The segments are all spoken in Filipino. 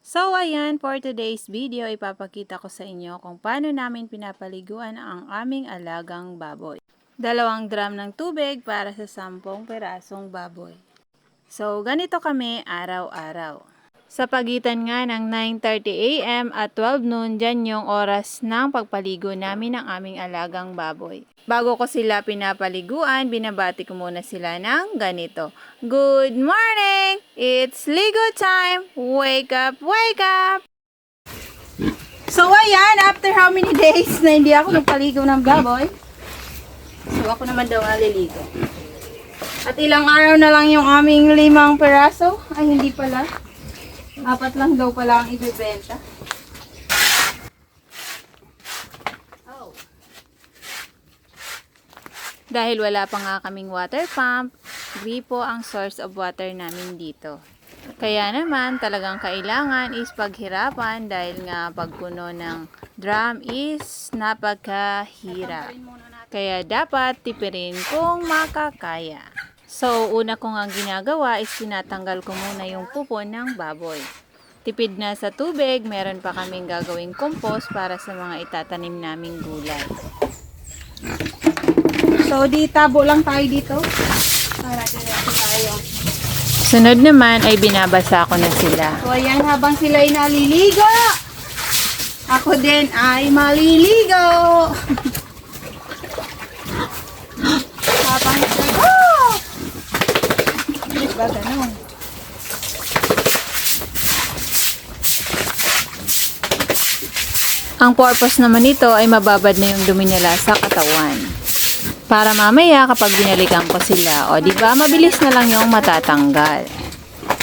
So ayan, for today's video, ipapakita ko sa inyo kung paano namin pinapaliguan ang aming alagang baboy. Dalawang drum ng tubig para sa sampung perasong baboy. So, ganito kami araw-araw. Sa pagitan nga ng 9.30 a.m. at 12 noon, dyan yung oras ng pagpaligo namin ng aming alagang baboy. Bago ko sila pinapaliguan, binabati ko muna sila ng ganito. Good morning! It's Ligo time! Wake up, wake up! So ayan, after how many days na hindi ako nagpaligo ng baboy, so ako naman daw aliligo. At ilang araw na lang yung aming limang peraso. Ay, hindi pala. Apat lang daw pala ang ibibenta. Oh. Dahil wala pa nga kaming water pump, gripo ang source of water namin dito. Kaya naman talagang kailangan is paghirapan dahil nga pagpuno ng drum is napakahirap. Kaya dapat tipirin kung makakaya. So, una ko nga ginagawa is tinatanggal ko muna yung pupo ng baboy. Tipid na sa tubig, meron pa kaming gagawing compost para sa mga itatanim naming gulay. So, di tabo lang tayo dito. Para diretso tayo. Sunod naman ay binabasa ko na sila. So, ayan, habang sila ay naliligo, ako din ay maliligo. habang sila, oh! Diba ganun? Ang purpose naman nito ay mababad na yung dumi nila sa katawan. Para mamaya kapag binalikan ko sila, o di ba mabilis na lang yung matatanggal.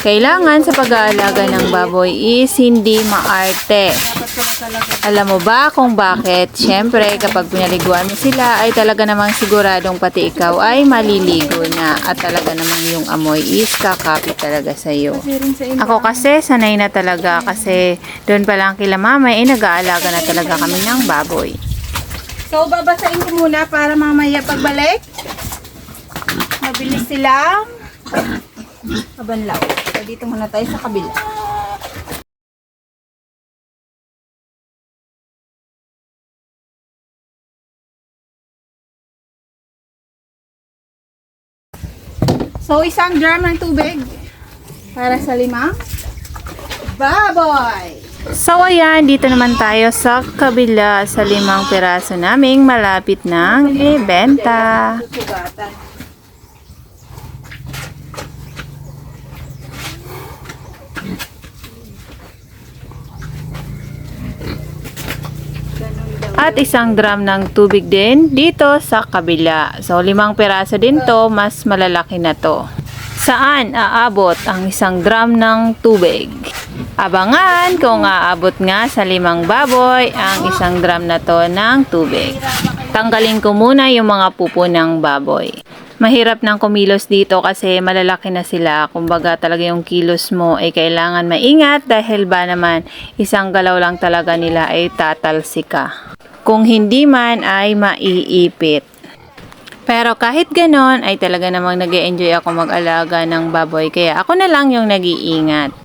Kailangan sa pag-aalaga ng baboy is hindi maarte. Alam mo ba kung bakit? Siyempre, kapag pinaliguan mo sila, ay talaga namang siguradong pati ikaw ay maliligo na. At talaga namang yung amoy is kakapit talaga sa'yo. Ako kasi, sanay na talaga kasi doon pa lang kila mama, ay nag-aalaga na talaga kami ng baboy. So, babasain ko muna para mamaya pagbalik. Mabilis silang kabanlaw. So, dito muna tayo sa kabila. So, isang drum ng tubig para sa limang baboy. So, ayan, dito naman tayo sa kabila sa limang piraso naming malapit ng ibenta. At isang drum ng tubig din dito sa kabila. So, limang piraso din to, mas malalaki na to. Saan aabot ang isang drum ng tubig? Abangan kung aabot nga sa limang baboy ang isang drum na to ng tubig. Tanggalin ko muna yung mga pupo ng baboy. Mahirap ng kumilos dito kasi malalaki na sila. Kumbaga talaga yung kilos mo ay kailangan maingat dahil ba naman isang galaw lang talaga nila ay tatalsika. Kung hindi man ay maiipit. Pero kahit ganon ay talaga namang nag enjoy ako mag-alaga ng baboy kaya ako na lang yung nag-iingat.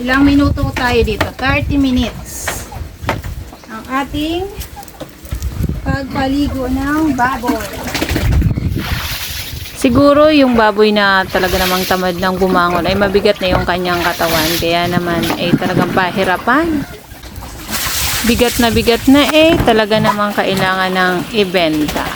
Ilang minuto tayo dito? 30 minutes. Ang ating pagpaligo ng baboy. Siguro yung baboy na talaga namang tamad ng bumangon ay mabigat na yung kanyang katawan. Kaya naman ay talagang pahirapan. Bigat na bigat na eh. Talaga namang kailangan ng ibenta.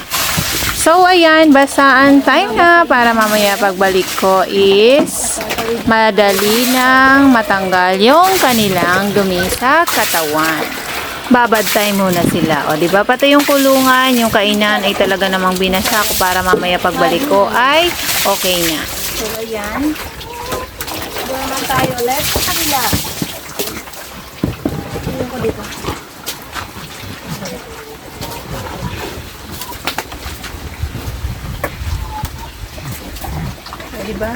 So ayan, basaan time na para mamaya pagbalik ko is madali nang matanggal yung kanilang dumi sa katawan. Babad time muna sila. O, di ba? Pati yung kulungan, yung kainan ay talaga namang binasa ko para mamaya pagbalik ko ay okay na. So, ayan. Doon tayo ulit sa kanila. Tingnan ko dito. O, di ba?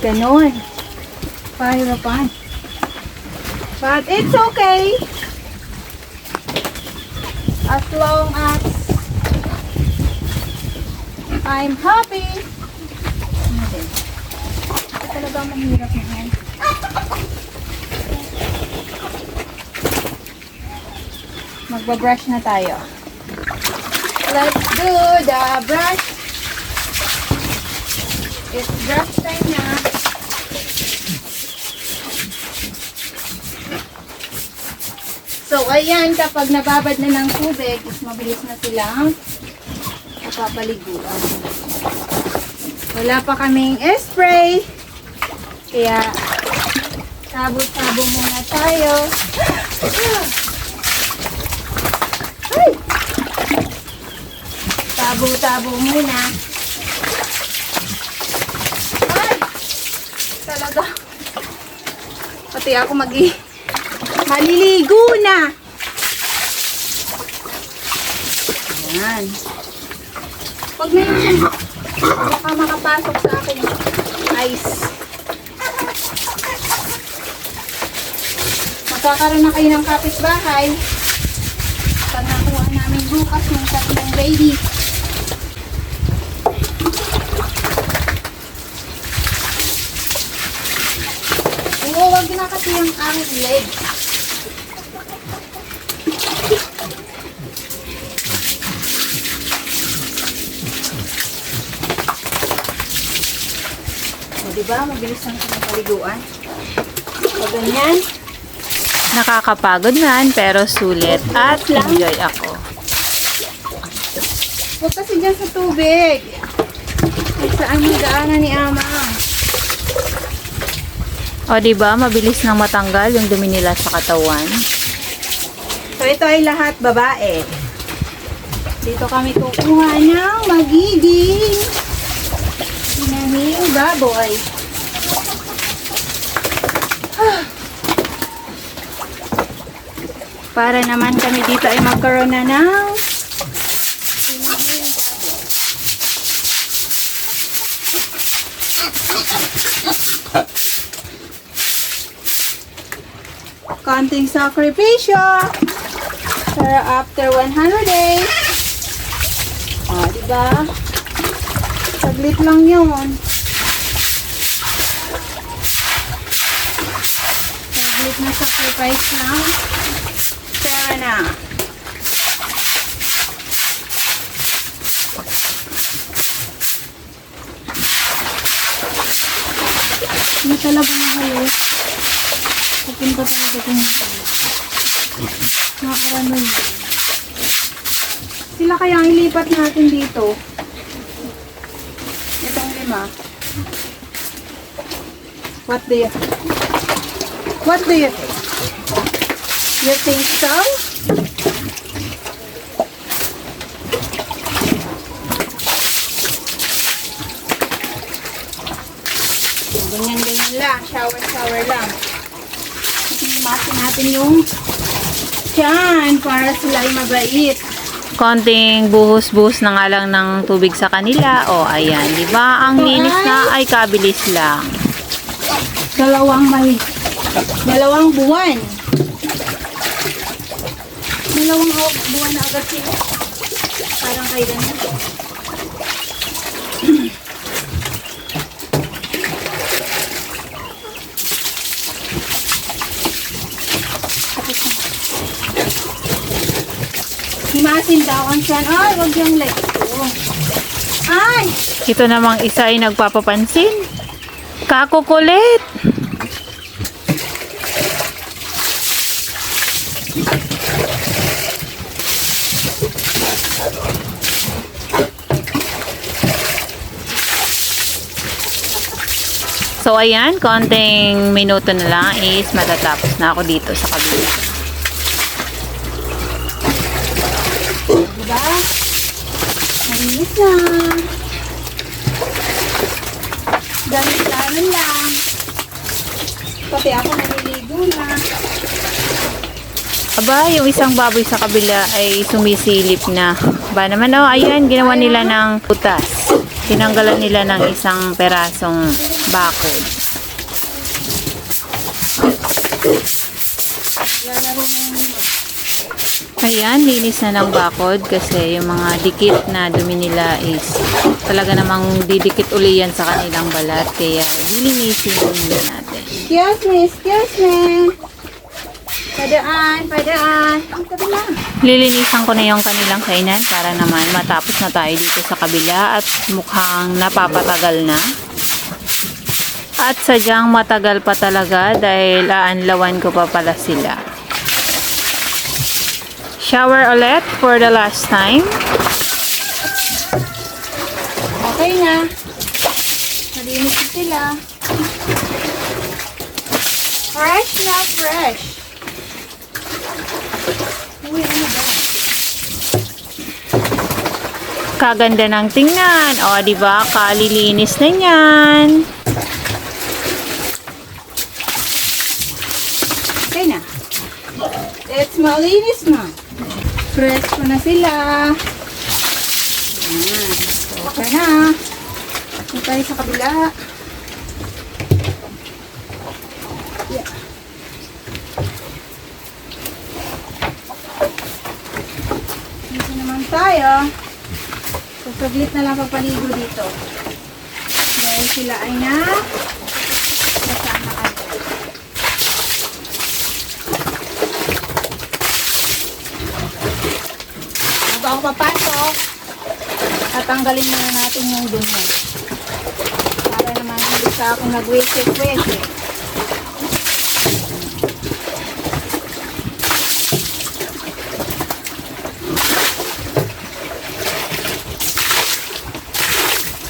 Ganon. Pahirapan. But it's okay. As long as I'm happy. Talaga mahirap na yan. Magbabrush na tayo. Let's do the brush. It's brush time na. So, ayan, kapag nababad na ng tubig, is mabilis na silang napapaliguan. Wala pa kaming spray. Kaya, tabo-tabo muna tayo. Ay! Tabo-tabo muna. Ay! Talaga. Pati ako mag Maliligo na. Ayan. Pag na yung baka makapasok sa akin ice. Magkakaroon na kayo ng kapitbahay. Pag nakuha namin bukas yung tatlong baby. Oo, wag na kasi yung aking leg. Diba? Mabilis lang sa paliguan. Ganyan. Nakakapagod man, pero sulit at enjoy ako. Huwag kasi dyan sa tubig. Kung saan yung daanan ni Ama. O, di ba mabilis nang matanggal yung dumi nila sa katawan. So, ito ay lahat babae. Dito kami kukuha ng magiging inahing baboy. Para naman kami dito ay magkaroon na ng. Konting sakripisyo. Pero after 100 days, oh, di ba? Saglit lang yun. Saglit na sacrifice na. Na. Ano talaga na kayo? Pupunta talaga kung Nakarano yun. Sila kaya ilipat natin dito. Itong lima. What do you What do you think? You think so? Ganyan-ganyan lang. Shower-shower lang. Himasin natin yung tiyan para sila ay mabait. Konting buhos-buhos na nga lang ng tubig sa kanila. O, ayan, di ba? Ang linis na ay kabilis lang. Dalawang may dalawang buwan. Dalawang aw- buwan na agad sila. Parang kay Dana. Himasin daw ang tiyan. Ay, wag yung leg. Ay! Ito namang isa ay nagpapapansin. Kakukulit! So, ayan, konting minuto na lang is matatapos na ako dito sa kabila. Diba? Malinis na. Damit laban lang. Pati ako naliligo na. Aba, yung isang baboy sa kabila ay sumisilip na. Ba naman, oh, ayan, ginawa nila ng putas. Tinanggalan nila ng isang perasong yung Ayan, linis na ng bakod kasi yung mga dikit na dumi nila is talaga namang didikit uli yan sa kanilang balat. Kaya lilinisin muna natin. Excuse me, excuse me. Padaan, padaan. Ang tabi na. Lilinisan ko na yung kanilang kainan para naman matapos na tayo dito sa kabila at mukhang napapatagal na. At sadyang matagal pa talaga dahil aanlawan ko pa pala sila. Shower ulit for the last time. Okay na. Malinis na sila. Fresh na fresh. Uy, ano ba? Kaganda ng tingnan. O, di ba? Kalilinis na yan. Okay na. Let's malinis na. Fresh pa na sila. Ayan. Okay na. Punta tayo sa kabila. Yeah. Dito naman tayo. Sasaglit na lang papaligo dito. Dahil sila ay na Bago ako papasok, tatanggalin muna natin yung dumi. Para naman hindi sa akin nag-wese-wese.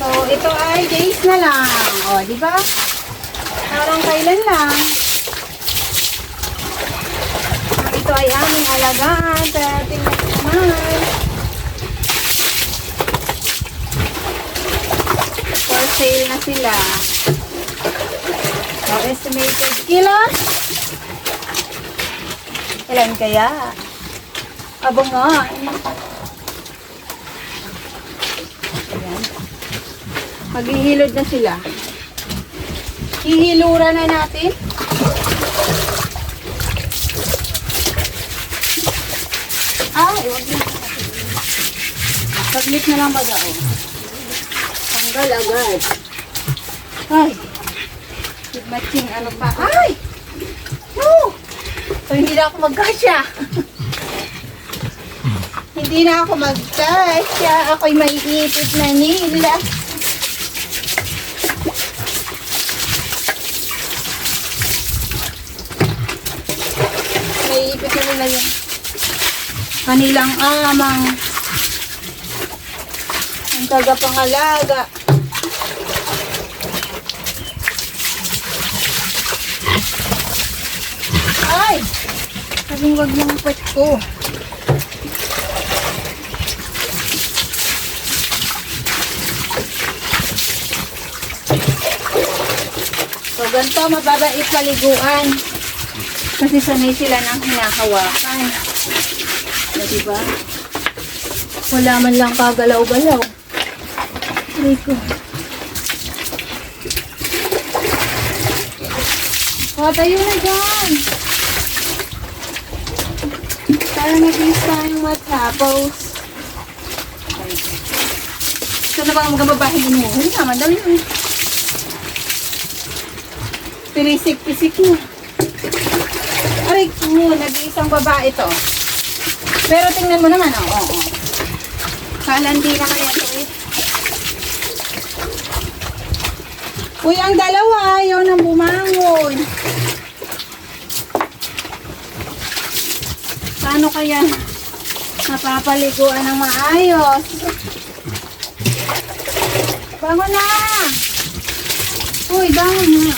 So, ito ay days na lang. O, di ba? Parang kailan lang. Ito ay aming alagaan. Pero tingnan naman. For sale na sila. So, estimated kilo. Ilan kaya? Abang nga. Ayan. Maghihilod na sila. Hihilura na natin. Ay, wag na. Saglit na lang baga, oh. Tanggal agad. Ay. Matching ano pa. Ay! No! So, hindi na ako magkasya. hindi na ako magkasya. Ako'y maiipit na nila. Maiipit na nila yung kanilang amang ang tagapangalaga. Ay! Sabing wag yung pet ko. So, ganito mababait paliguan. Kasi sanay sila ng hinahawakan. O, diba? Wala man lang kagalaw-galaw. Aray ko. Tayo na dyan. Para nag-iis tayong matapos. Ito na ba ang mga babae mo? Hindi naman, dali mo. Pinisik-pisik mo. Aray ko, nag-iisang babae to. Pero tingnan mo naman, oo. Oh, oh. Kalandi na kaya to eh. Uy, ang dalawa, ayaw nang bumangon. Paano kaya napapaliguan ng maayos? Bangon na! Uy, bangon na!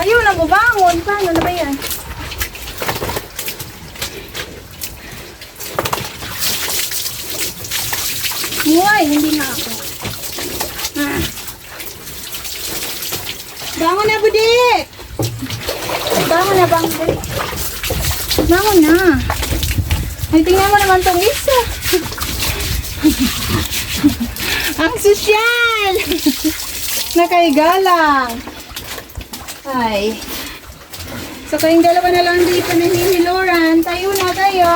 Ayaw na bumangon. Paano na ba yan? Uy, hindi na ako. Ah. Na, budik! Bangon na, bangon. dali. Bangon na. Ay, tingnan mo naman tong isa. Ang sosyal! Nakaiga lang. Ay. So kayong dalawa na lang dito nahihiluran. Tayo na tayo.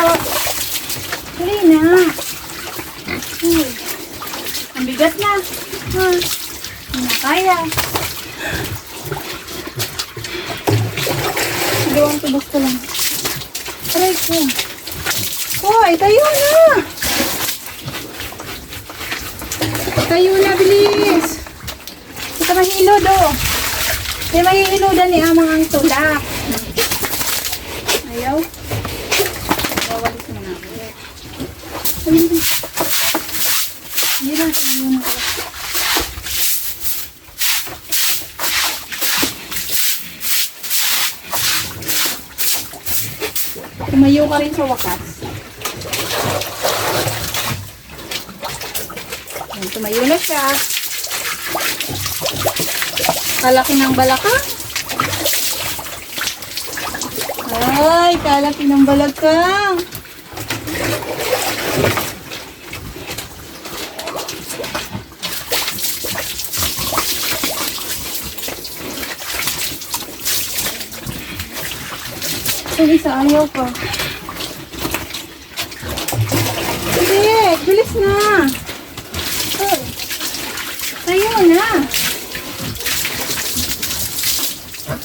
Dali na. Ang bigat na. Ha? Hindi na kaya. Dalawang tubos ko lang. Aray ko. Hoy, tayo na! Tayo na, bilis! Ito mahilod, oh. May mahihilodan ni amang ang tulak. Ayaw. Wawalis na. Na. Ayun na, tayo na. Tumayo ka rin sa wakas. Ayan, tumayo na siya. Kalaki ng balakang. Ay, kalaki ng balakang. Yung isa ayaw pa. Bilis! Bilis na! Oh. Tayo na!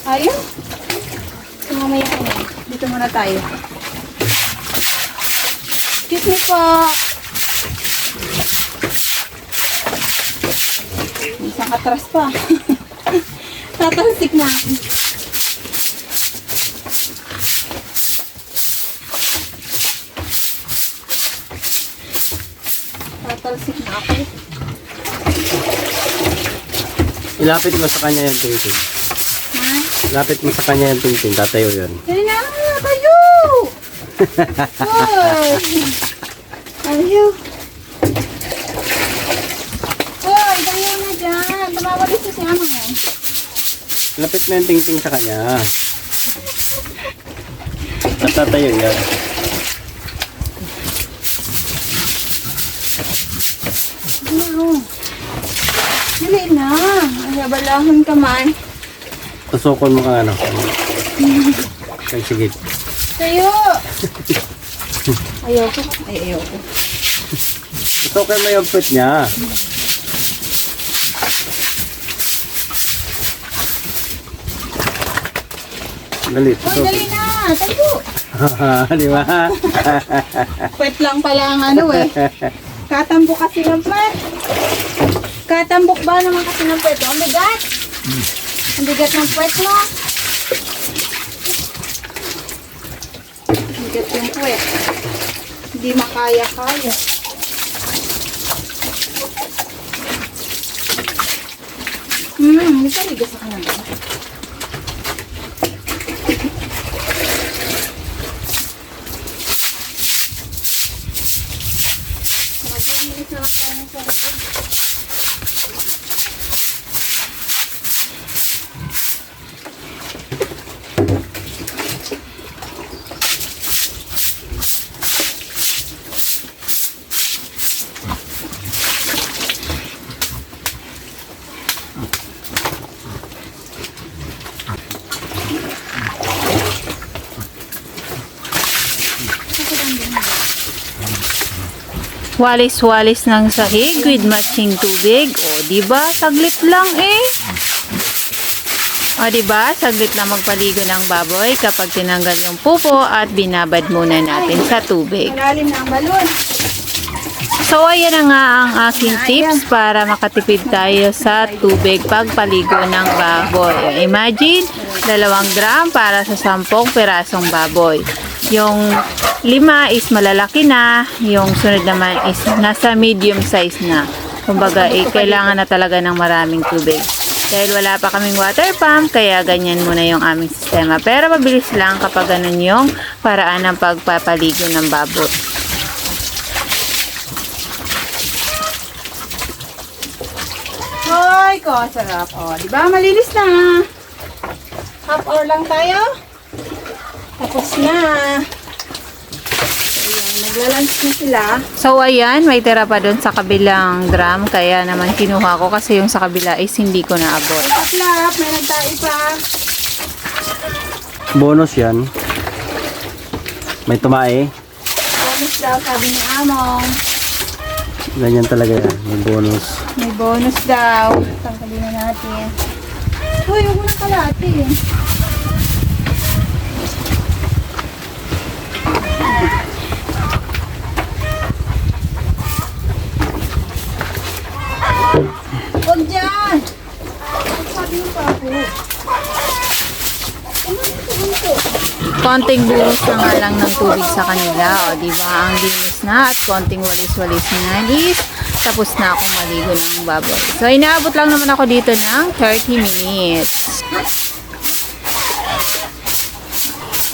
Ayaw? Sumamaya ka na. Dito muna tayo. Excuse me po. Isang katras pa. Tatalsik na. Tatalsik na ako. Ilapit mo sa kanya yung tingting. Ha? Ilapit mo sa kanya yung tingting. Tatayo yun. Dali na! Tayo! Hoy! Tayo! Hoy! Tayo na dyan! Tumawalis na si Ama mo. Ilapit mo yung tingting sa kanya. At tatayo yan. Dali na! oh. Dali na! Ay, balahon ka man. Tusukon mo ka ano. Ay, sige. Tayo! Ayaw ko. Ay, ayaw ko. Tusukin mo yung put niya. Dali, Hoy, tusukin. dali na! Tayo! Di ba? Pwet lang pala ang ano eh. Katambok kasi ng pwet. Katambok ba naman kasi ng pwet? Ang bigat. Ang bigat ng pwet mo. Ang bigat yung pwet. Hindi makaya-kaya. Hmm, isa ligas sa kanila. Maglinis na lang tayo sa likod. Walis-walis ng sahig with matching tubig. O, di ba? Saglit lang eh. O, ba? Saglit lang magpaligo ng baboy kapag tinanggal yung pupo at binabad muna natin sa tubig. Malalim na ang balon. So, ayan na nga ang aking tips para makatipid tayo sa tubig pagpaligo ng baboy. Imagine, dalawang gram para sa sampung perasong baboy. Yung lima is malalaki na, yung sunod naman is nasa medium size na. Kumbaga, eh, kailangan na talaga ng maraming tubig. Dahil wala pa kaming water pump, kaya ganyan muna yung aming sistema. Pero mabilis lang kapag ganun yung paraan ng pagpapaligo ng baboy. Hoy, ko, sarap. O, di ba? Malinis na. Half hour lang tayo. Tapos na. Ayan, naglalunch na sila. So ayan, may tira pa doon sa kabilang drum kaya naman kinuha ko kasi yung sa kabila is hindi ko naabot. Ay, kaklap, may nagtae pa. bonus yan. May tumae. Bonus daw, sabi ni Among. Ganyan talaga yan. May bonus. May bonus daw. Tanggalin na natin. Uy, huwag mo na kalati. Huwag dyan! Sabi mo pa ako. Konting buhos na nga lang ng tubig sa kanila. O, di ba? Ang linis na at konting walis-walis na is tapos na akong maligo ng baboy. So, inaabot lang naman ako dito ng 30 minutes.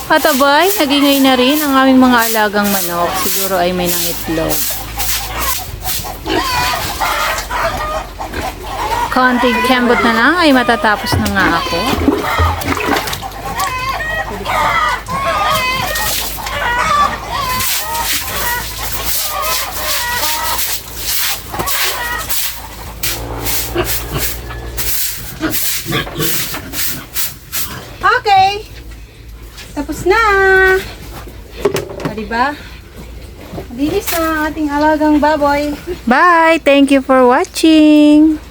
At abay, nagingay na rin ang aming mga alagang manok. Siguro ay may nangitlog. Konting kembot na lang ay matatapos na nga ako. Okay. Tapos na. O, diba? Linis na ating alagang baboy. Bye! Thank you for watching!